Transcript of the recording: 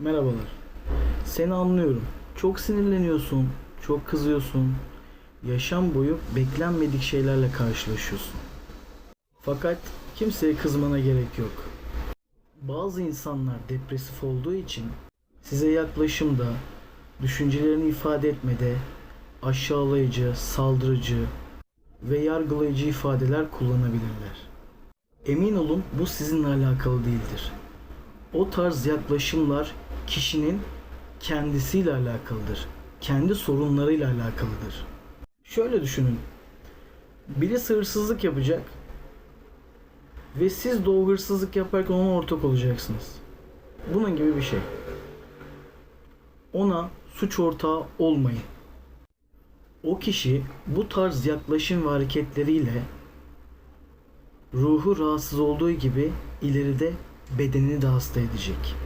Merhabalar. Seni anlıyorum. Çok sinirleniyorsun, çok kızıyorsun. Yaşam boyu beklenmedik şeylerle karşılaşıyorsun. Fakat kimseye kızmana gerek yok. Bazı insanlar depresif olduğu için size yaklaşımda, düşüncelerini ifade etmede aşağılayıcı, saldırıcı ve yargılayıcı ifadeler kullanabilirler. Emin olun bu sizinle alakalı değildir. O tarz yaklaşımlar kişinin kendisiyle alakalıdır. Kendi sorunlarıyla alakalıdır. Şöyle düşünün. Birisi hırsızlık yapacak ve siz de o hırsızlık yaparken ona ortak olacaksınız. Bunun gibi bir şey. Ona suç ortağı olmayın. O kişi bu tarz yaklaşım ve hareketleriyle ruhu rahatsız olduğu gibi ileride bedenini de hasta edecek.